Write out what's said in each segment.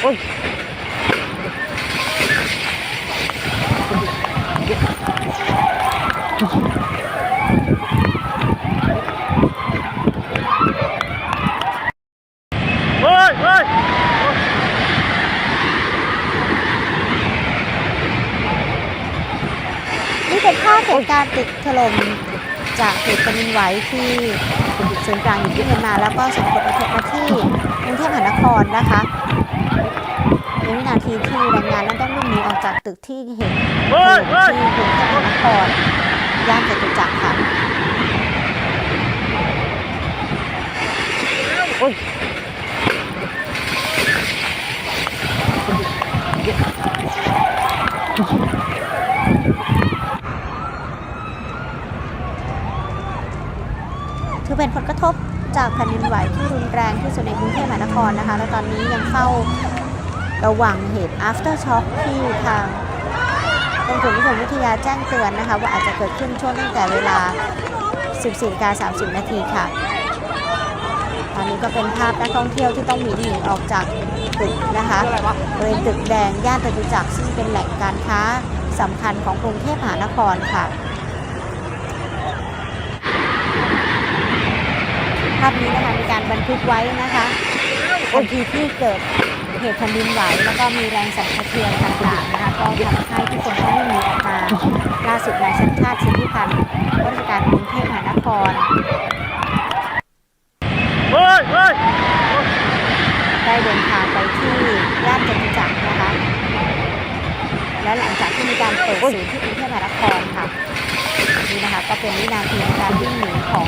โอ้ยเฮ้ยเฮ้ยนี่เป็นภาพเหตุการณ์ตึกถล่มจากเหตุแผ่นดินไหวที่ ศูนย์กลางอยู่ที่เมียนมา แล้วก็ส่งผลกระทบมาที่กรุงเทพมหานครนะคะในวินาทีที่แรงงานนั้นต้องวิ่งหนีออกจากตึกที่เห็นเฮ้ยเฮ้ยที่กรุงเทพมหานครย่านจตุจักรค่ะ ถือเป็นผลกระทบจากแผ่นดินไหวที่รุนแรงที่สุดในกรุงเทพมหานครนะคะ และตอนนี้ยังเฝ้าระวังเหตุ after shock ที่ทางกรมอุตุนิยมวิทยาแจ้งเตือนนะคะ ว่าอาจจะเกิดขึ้นช่วงตั้งแต่เวลา 14กา30 นาทีค่ะ ตอนนี้ก็เป็นภาพนักท่องเที่ยวที่ต้องหนีหนีออกจากตึกนะคะบริเวณตึกแดง ย่านจตุจักรซึ่งเป็นแหล่งการค้าสำคัญของกรุงเทพมหานครค่ะ ภาพนี้นะคะมีการบันทึกไว้นะคะทันทีที่เกิดเหตุแผ่นดินไหวแล้วก็มีแรงสั่นสะเทือนต่างๆนะคะก็ทำให้ทุกคนต้องวิ่งหนีออกมาล่าสุดนายชัดชาติสิทธิพันธ์ราชการกรุงเทพมหานครเฮ้ยเฮ้ยได้เดินทางไปที่ย่านจตุจักรนะคะและหลังจากที่มีการเปิดศูนย์ที่กรุงเทพมหานครค่ะ นี่นะคะก็เป็นวินาทีในการวิ่งหนีของ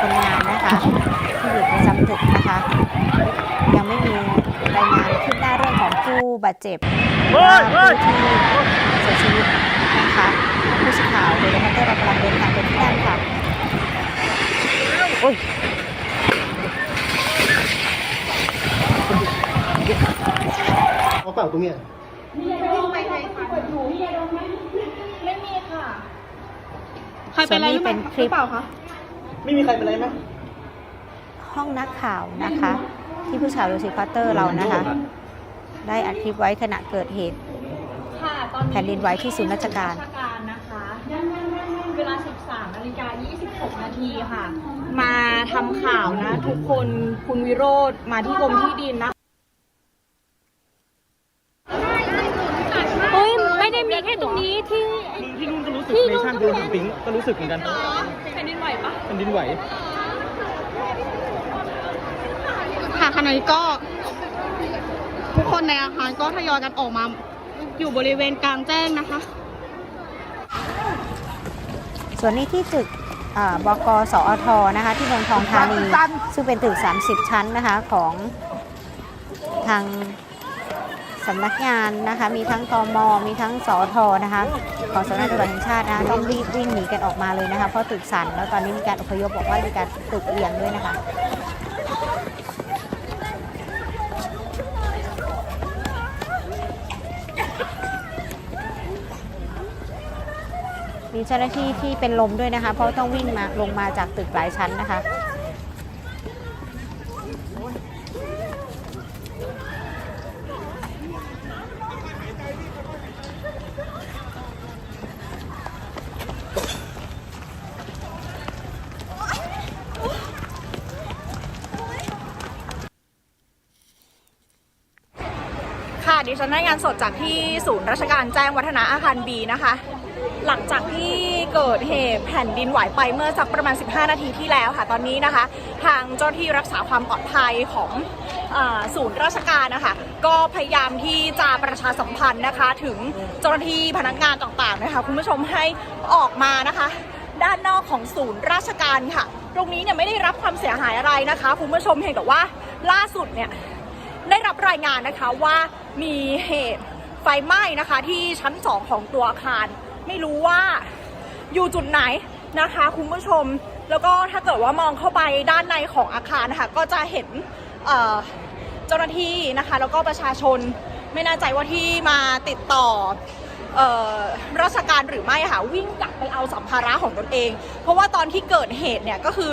คนงานนะคะที่อยู่ประจำตึกนะคะ ยังไม่มีรายงานขึ้นหน้าเรื่องของผู้บาดเจ็บหรือว่าผู้ที่เสียชีวิตนะคะผู้สื่อข่าวโดยพัตเตอร์เรากำลังเดินทางไปที่นั่นค่ะโอ้ยเอาเปล่าตรงเนี้ยไม่มีค่ะ ใครส่เป็วนนอะไรนี้หรือเป็นคลิปเปล่าคะไม่มีใครเป็นไรไหมห้องนักข่าวนะคะ ที่ผู้ชายโรซิพัตเตอร์เรานะคะ ได้อัดคลิปไว้ขณะเกิดเหตุ ค่ะตอนนี้แผ่นดินไหวที่ศูนย์ราชการ ศูนย์ราชการนะคะ เวลา 13นาฬิกา26 นาทีค่ะ มาทำข่าวนะ ทุกคนคุณวิโรธมาที่กรมที่ดินนะเฮ้ย ไม่ได้มีแค่ตรงนี้ที่ที่นู่นก็รู้สึกเนชั่นดูหนังปิงก็รู้สึกเหมือนกันแผ่นดินไหวปะแผ่นดินไหวค่ะขณะนี้ก็ ทุกคนในอาคารก็ทยอยกันออกมา อยู่บริเวณกลางแจ้งนะคะ ส่วนนี้ที่ตึกเอ่อบกสอทนะคะที่เมืองทองธานี ซึ่งเป็นตึก 30 ชั้นนะคะของทาง สำนักงานนะคะ มีทั้งตมมีทั้งสอทนะคะของสำนักงานตำรวจแห่งชาตินะคะต้องรีบวิ่งหนีกันออกมาเลยนะคะเพราะตึกสั่นแล้วตอนนี้มีการอพยพบอกว่ามีการตึกเรียงด้วยนะคะมีเจ้าหน้าที่ที่เป็นลมด้วยนะคะ เพราะต้องวิ่งมาลงมาจากตึกหลายชั้นนะคะ ค่ะได้งานสดจากที่ศูนย์ราชการแจ้งวัฒนะอาคารบีนะคะ หลังจากที่เกิดเหตุแผ่นดินไหวไปเมื่อสักประมาณ 15 นาทีที่แล้วค่ะ ตอนนี้นะคะ ทางเจ้าหน้าที่รักษาความปลอดภัยของศูนย์ราชการนะคะก็พยายามที่จะประชาสัมพันธ์นะคะ ถึงเจ้าหน้าที่พนักงานต่างๆนะคะคุณผู้ชมให้ออกมานะคะ ด้านนอกของศูนย์ราชการค่ะ ตรงนี้เนี่ยไม่ได้รับความเสียหายอะไรนะคะคุณผู้ชมเพียงแต่ว่าล่าสุดเนี่ย ได้รับรายงานนะคะว่ามีเหตุไฟไหม้นะคะ ที่ชั้น 2 ของตัวอาคาร ไม่รู้ว่าอยู่จุดไหนนะคะคุณผู้ชม แล้วก็ถ้าเกิดว่ามองเข้าไปด้านในของอาคารนะคะก็จะเห็นเจ้าหน้าที่นะคะ แล้วก็ประชาชนไม่แน่ใจว่าที่มาติดต่อเอ่อราชการหรือไม่ค่ะวิ่งกลับไปเอาสัมภาระของตนเอง เพราะว่าตอนที่เกิดเหตุเนี่ยก็คือ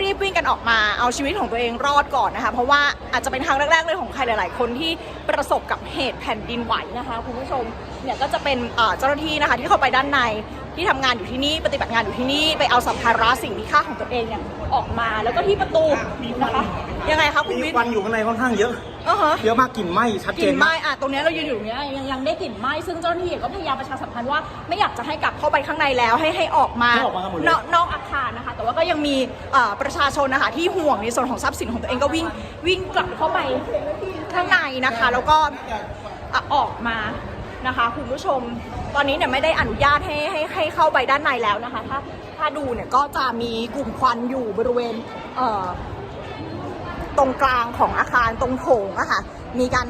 รีบวิ่งกันออกมาเอาชีวิตของตัวเองรอดก่อนนะคะ เพราะว่าอาจจะเป็นครั้งแรกๆเลยของใครหลาย ๆ คนที่ประสบกับเหตุแผ่นดินไหวนะคะคุณผู้ชมเนี่ยก็จะเป็นเจ้าหน้าที่นะคะที่เข้าไปด้านในที่ทำงานอยู่ที่นี่ปฏิบัติงานอยู่ที่นี่ไปเอาสัมภาระสิ่งมีค่าของตัวเองเนี่ยออกมาแล้วก็ที่ประตูนะคะยังไงคะคุณวิทย์ควันอยู่ข้างในค่อนข้างเยอะ อ่าฮะ เยอะมากกลิ่นไหม้ชัดกเจลิ่นนไหม้มาก อะตรงเนี้ยเรายืนอยู่เนี้ยยังยังได้กลิ่นไหม้ซึ่งเจ้าหน้าที่ก็พยายามประชาสัมพันธ์ว่าไม่อยากจะให้กลับเข้าไปข้างในแล้วให้ให้ออกมาให้ออกมากันหมดเลย นอกนอกอาคารนะคะ แต่ว่าก็ยังมีเอ่อประชาชนนะคะที่ห่วงในส่วนของทรัพย์สินของตัวเองก็วิ่งวิ่งกลับเข้าไปข้างในนะคะ แล้วก็อะออกมานะคะคุณผู้ชม ตอนนี้เนี่ยไม่ได้อนุญาตให้ให้ให้เข้าไปด้านในแล้วนะคะ ถ้าถ้าดูเนี่ยก็จะมีกลุ่มควันอยู่บริเวณเอ่อ ตรงกลางของอาคารตรงโถงอะค่ะมีการ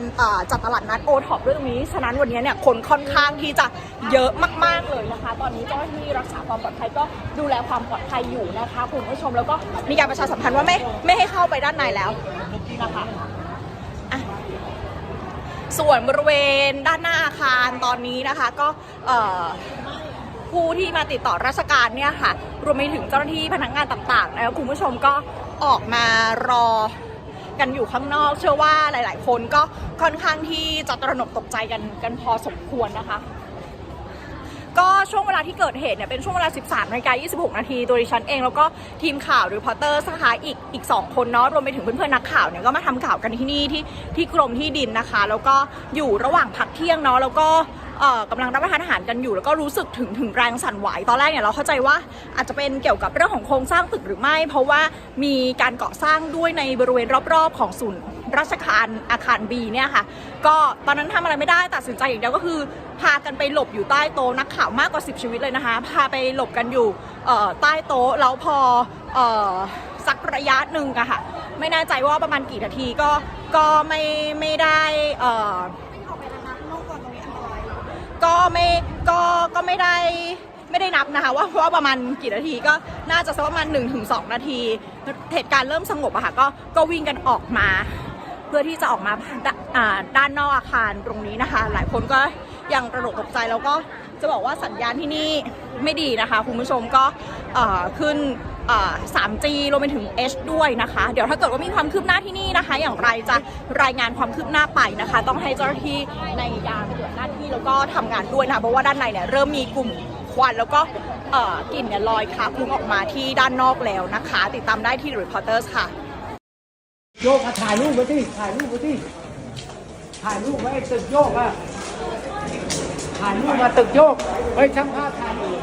จัดตลาดนัดโอท็อปด้วยตรงนี้ ฉะนั้นวันนี้เนี่ยคนค่อนข้างที่จะเยอะมาก ๆ เลยนะคะ ตอนนี้เจ้าหน้าที่รักษาความปลอดภัยก็ดูแลความปลอดภัยอยู่นะคะคุณผู้ชมแล้วก็มีการประชาสัมพันธ์ว่าไม่ไม่ให้เข้าไปด้านในแล้วนะคะส่วนบริเวณด้านหน้าอาคารตอนนี้นะคะก็ผู้ที่มาติดต่อราชการเนี่ยค่ะ รวมไปถึงเจ้าหน้าที่พนักงานต่างๆนะคะคุณผู้ชมก็ออกมารอ กันอยู่ข้างนอก เชื่อว่าหลาย ๆ คนก็ค่อนข้างที่จะตระหนกตกใจกันกันพอสมควรนะคะ ก็ช่วงเวลาที่เกิดเหตุเนี่ยเป็นช่วงเวลา 13นาฬิกา26 นาทีโดยดิฉันเอง แล้วก็ทีมข่าวหรือพอเตอร์นะคะอีกอีก 2 คนเนาะรวมไปถึงเพื่อนๆนักข่าวเนี่ยก็มาทำข่าวกันที่นี่ที่ที่กรมที่ดินนะคะ แล้วก็อยู่ระหว่างพักเที่ยงเนาะแล้วก็ กำลังรับประทานอาหารกันอยู่ แล้วก็รู้สึกถึงถึงแรงสั่นไหวตอนแรกเนี่ยเราเข้าใจว่าอาจจะเป็นเกี่ยวกับเรื่องของโครงสร้างตึกหรือไม่ เพราะว่ามีการก่อสร้างด้วยในบริเวณรอบๆ ของศูนย์ราชการอาคาร B เนี่ยค่ะ ก็ตอนนั้นทำอะไรไม่ได้ตัดสินใจอย่างเดียวก็คือ พากันไปหลบอยู่ใต้โต๊ะนักข่าวมากกว่า 10 ชีวิตเลยนะคะ พาไปหลบกันอยู่ใต้โต๊ะแล้วพออ,อสักระยะหนึ่งอะค่ะ ไม่แน่ใจว่าประมาณกี่นาทีก็ก็ไม่ไม่ได้ ก็ไม่ก็ก็ไม่ได้ไม่ได้นับนะคะ ว่าว่าประมาณกี่นาทีก็น่าจะสักประมาณ1-2 นาที เหตุการณ์เริ่มสงบอะค่ะก็ก็วิ่งกันออกมา เพื่อที่จะออกมาด,ด้านนอกอาคารตรงนี้นะคะ หลายคนก็ยังตระหนกตกใจแล้วก็จะบอกว่าสัญญาณที่นี่ไม่ดีนะคะ คุณผู้ชมก็ขึ้น 3G รวมไปถึง H ด้วยนะคะ เดี๋ยวถ้าเกิดว่ามีความคืบหน้าที่นี่นะคะ อย่างไรจะรายงานความคืบหน้าไปนะคะ ต้องให้เจ้าหน้าที่ในยามปฏิบัติหน้าที่แล้วก็ทำงานด้วยนะคะเพราะว่าด้านในเนี่ยเริ่มมีกลุ่มควันแล้วก็กลิ่นเนี่ยลอยคละคลุ้งออกมาที่ด้านนอกแล้วนะคะ ติดตามได้ที่ Reporters ค่ะโยกถ่ายรูปไว้ที่ถ่ายรูปไว้ที่ถ่ายรูปไว้ตึกโยกอะถ่ายรูปมาตึกโยกเฮ้ยช่างภาพถ่ายรูป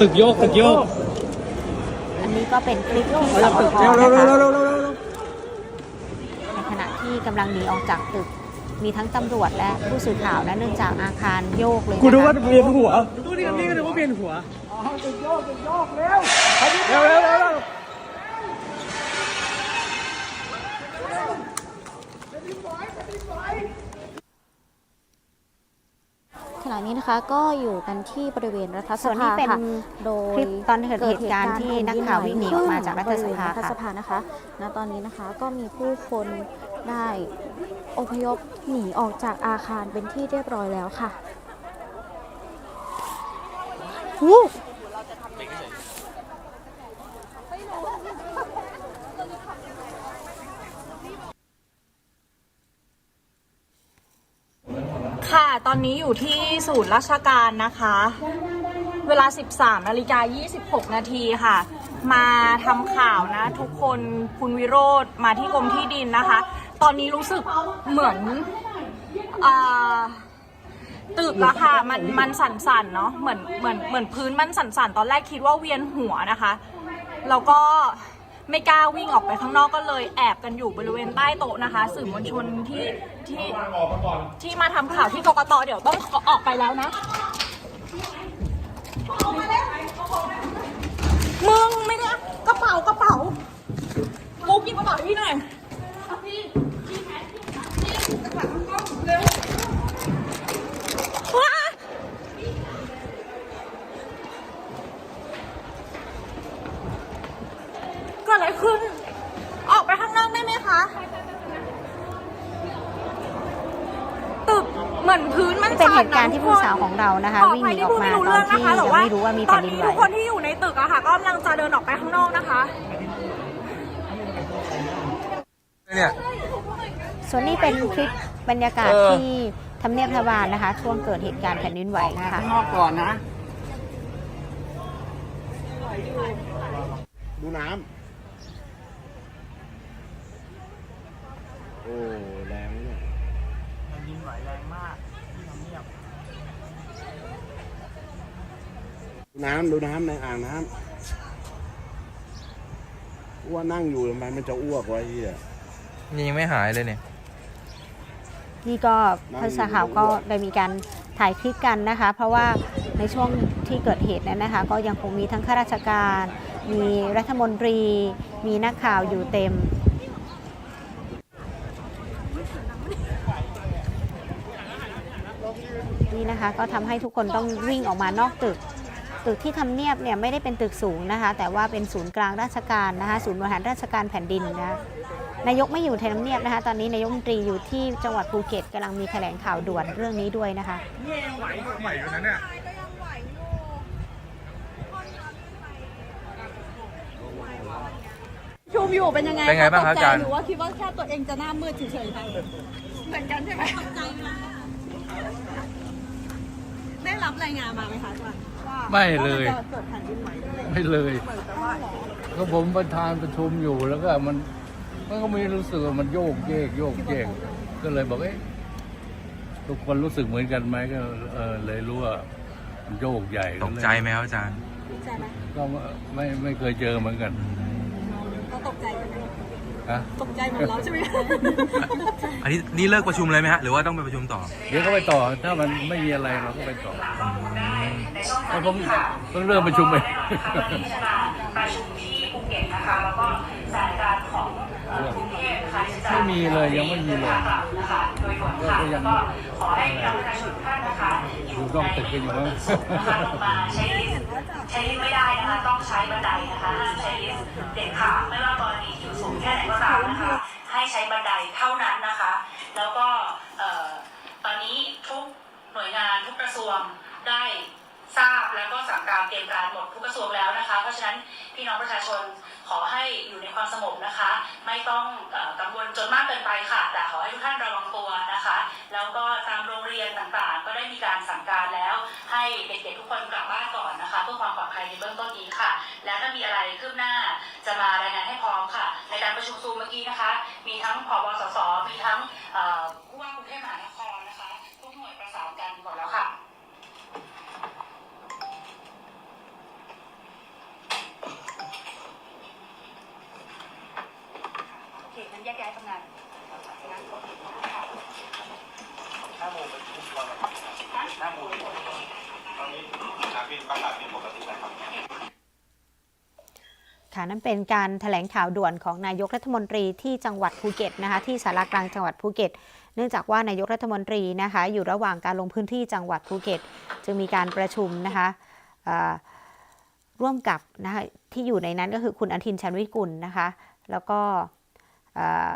ตึกโยกตึกโยกอันนี้ก็เป็นคลิปที่สปพเร็วเร็วนะเร็วคะเร็วเร็วเร็วในขณะที่กำลังหนีออกจากตึกมีทั้งตำรวจและผู้สื่อข่าวและเนื่องจากอาคารโยกเลยกูดูว่านะคะเวียนหัวดูนี่กันนี่ก็ดูว่าเวียนหัว อ๋อตึกโยกตึกโยกเร็วเร็วเร็วเร็วเร็ว นี้นะคะก็อยู่กันที่บริเวณรัฐสส่วนภานี้เป็นค่ะโดยคลิปตอนเกิดเหตุการณ์ที่นักข่าววิ่งหนีออกมาจากรัฐสภาบริเวณรัฐสค่ะ ภานะคะณตอนนี้นะคะก็มีผู้คนได้อพยพหนีออกจากอาคารเป็นที่เรียบร้อยแล้วค่ะค่ะ ตอนนี้อยู่ที่ศูนย์ราชการนะคะ เวลา 13นาฬิกา26 นาทีค่ะ มาทำข่าวนะ ทุกคนคุณวิโรธมาที่กรมที่ดินนะคะ ตอนนี้รู้สึกเหมือนอตึกอะค่ะมันมันสั่นๆเนาะเหมือนเหมือนเหมือนพื้นมันสั่นๆ ตอนแรกคิดว่าเวียนหัวนะคะ แล้วก็ ไม่กล้าวิ่งออกไปข้างนอกก็เลยแอบกันอยู่บริเวณใต้โต๊ะนะคะ สื่อมวลชนที่ที่ที่มาทำข่าวที่กกตเดี๋ยวต้องออกไปแล้วนะ มึงไม่ได้กระเป๋ากระเป๋ากูกินกระเป๋าให้พี่หน่อยว้าเกิดอะไรขึ้น ออกไปข้างนอกได้ไหมคะ ตึก เหมือนพื้นมัน เป็น สั่ เหตุ การณ์ที่ผู้สาวของเรานะคะขอวิ่งอหภัยนีที่ออพูกดมาไม่รู้ตอเรื่นองที่นะคะแต่ยังว่าไม่รู้ว่ามีตแผ่อนนดินนี้ไหวทุกคนที่อยู่ในตึกอะค่ะ ก็กำลังจะเดินออกไปข้างนอกนะคะเนี่ยส่วนนี้เป็นคลิปบรรยากาศที่ทำเนียบรัฐบาลนะคะ ช่วงเกิดเหตุการณ์แผ่นดินไหวนะคะข้างนอกก่อนนะ ดูน้ำโอ้แรงเนี่ยแผ่นดินไหวแรงมากที่ทำเนียบ ดู น้ำดูน้ำในอ่างน้ำอ้วนนั่งอยู่ทำไมมันจะอ้วกวะไอ้เฮียนี่ยังไม่หายเลยเนี่ย นี่ก็ผู้สื่อข่าวก็ได้มีการถ่ายคลิปกันนะคะ เพราะว่าในช่วงที่เกิดเหตุนั้นนะคะ ก็ยังคงมีทั้งข้าราชการ มีรัฐมนตรี มีนักข่าวอยู่เต็มนี่นะคะก็ทำให้ทุกคนต้องวิ่งออกมานอกตึก ตึกที่ทำเนียบเนี่ยไม่ได้เป็นตึกสูงนะคะ แต่ว่าเป็นศูนย์กลางราชการนะคะ ศูนย์บริหารราชการแผ่นดินนะคะนายกไม่อยู่ในทำเนียบนะคะ ตอนนี้นายกรัฐมนตรีอยู่ที่จังหวัดภูเก็ตกำลังมีแถลงข่าวด่วนเรื่องนี้ด้วยนะคะไหวอยู่นะเนี่ยชุมอยู่เป็นยังไงเป็นไงบ้างครับตกอาใจจารย์ หรือว่าคิดว่าแค่ตัวเองจะหน้ามืดเฉยๆค่ะเหมือนกันใช่ไหม ได้รับรายงานมาไหมคะอาจารย์ว่าไม่เลย ว่ามันจะเกิดแผ่นดินไหวด้วยไม่เลยก็ผมประธานประชุมอยู่แล้วก็มันมันก็ไม่รู้สึกว่ามันโยกเยกโยกเยกก็เลยบอกเอ๊ะทุกคนรู้สึกเหมือนกันไหมก็เออเลยรู้ว่ามันโยกใหญ่ตกใจไหมครับอาจารย์ใช่ไหมก็ไม่ไม่เคยเจอเหมือนกันก็ตกใจใช่ไหม ฮะตกใจเหมือนเราใช่ไหมอันนี้นี่เลิกประชุมเลยไหมฮะ หรือว่าต้องไปประชุมต่อเดี๋ยวก็ไปต่อถ้ามันไม่มีอะไรเราก็ไปต่อเพราะผมต้องเริ่มประชุมเองประชุมที่ภูเก็ตนะคะแล้วก็สถานการณ์ของกรุงเทพค่ะที่จะไม่มีเลยยังไม่มีเลยกลับนะคะโดยด่วนค่ะแล้วก็ขอให้พี่น้องประชาชนทุกท่านนะคะอยู่นอกตึกกันอยู่มั้งนะคะลงมาใช้ลิฟต์ใช้ลิฟต์ไม่ได้นะคะต้องใช้บันไดนะคะห้ามใช้ลิฟต์เด็ดขาดไม่ว่ากรณีที่อยู่สูง แค่ไหนก็ตามนะคะ ให้ใช้บันไดเท่านั้นนะคะ แล้วก็ตอนนี้ทุกหน่วยงานทุกกระทรวงได้ทราบแล้วก็สั่งการเตรียมการหมดทุกกระทรวงแล้วนะคะ เพราะฉะนั้นพี่น้องประชาชนขอให้อยู่ในความสงบนะคะ ไม่ต้องกังวลจนมากเกินไปค่ะ แต่ขอให้ทุกท่านระวังตัวนะคะ แล้วก็ตามโรงเรียนต่างๆ ก็ได้มีการสั่งการแล้ว ให้เด็กๆทุกคนกลับบ้านก่อนนะคะ เพื่อความปลอดภัยในเบื้องต้นนี้ค่ะ แล้วถ้ามีอะไรคืบหน้าจะมารายงานให้พร้อมค่ะ ในการประชุมซูมเมื่อกี้นะคะ มีทั้งผอสส มีทั้งผู้ว่ากรุงเทพมหานครนะคะทุกหน่วยประสานกันหมดแล้วค่ะ โอเคงั้นแยกย้ายทำงานห้าโมงเป็นทุกวันห้ามูงตอนนี้สนามบินประกาศเป็นปกติแล้วครับะนั่นเป็นการแถลงข่าวด่วนของนายกรัฐมนตรีที่จังหวัดภูเก็ตนะคะที่สารากลางจังหวัดภูเก็ต เนื่องจากว่านายกรัฐมนตรีนะคะอยู่ระหว่างการลงพื้นที่จังหวัดภูเก็ต จึงมีการประชุมนะคะเอ่อร่วมกับนะคะที่อยู่ในนั้นก็คือคุณอนุทินชันวิกุลนะคะแล้วก็เอ่อ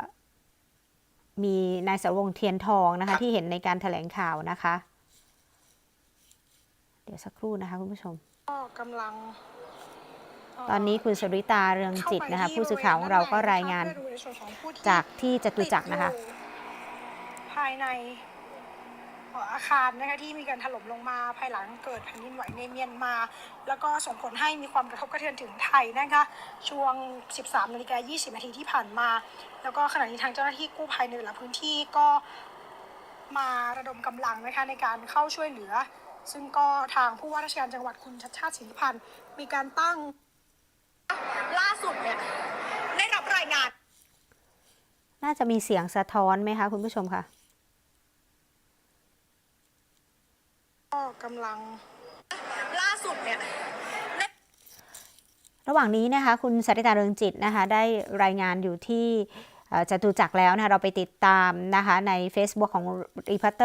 มีนายสรวงศ์เทียนทองนะคะที่เห็นในการแถลงข่าวนะคะ เดี๋ยวสักครู่นะคะคุณผู้ชมก็กำลัง ตอนนี้คุณสริตาเรืองจิตนะคะผู้สื่อข่าวของเราก็รายงานเพื่อดูในส่วนของผู้ที่จากที่จตุจักรนะคะติดอยู่ภายในเอ่ออาคารนะคะที่มีการถล่มลงมาภายหลังเกิดแผ่นดินไหวในเมียนมา แล้วก็ส่งผลให้มีความกระทบกระเทือนถึงไทยนะคะช่วง 13นาฬิกา20นาทีที่ผ่านมา แล้วก็ขณะนี้ทางเจ้าหน้าที่กู้ภัยในแต่ละพื้นที่ก็มาระดมกำลังนะคะในการเข้าช่วยเหลือ ซึ่งก็ทางผู้ว่าราชการจังหวัดคุณชัดชาติสิทธิพันธ์มีการตั้งล่า สุดเนี่ยได้รับรายงาน น่าจะมีเสียงสะท้อนไหมคะ คุณผู้ชมคะก็กำลังล่าสุดเนี่ยระหว่างนี้นะคะคุณสริตาเรืองจิตนะคะได้รายงานอยู่ที่เอ่อจตุจักรแล้วนะคะเราไปติดตามนะคะใน Facebook ของรีพัตเตอร์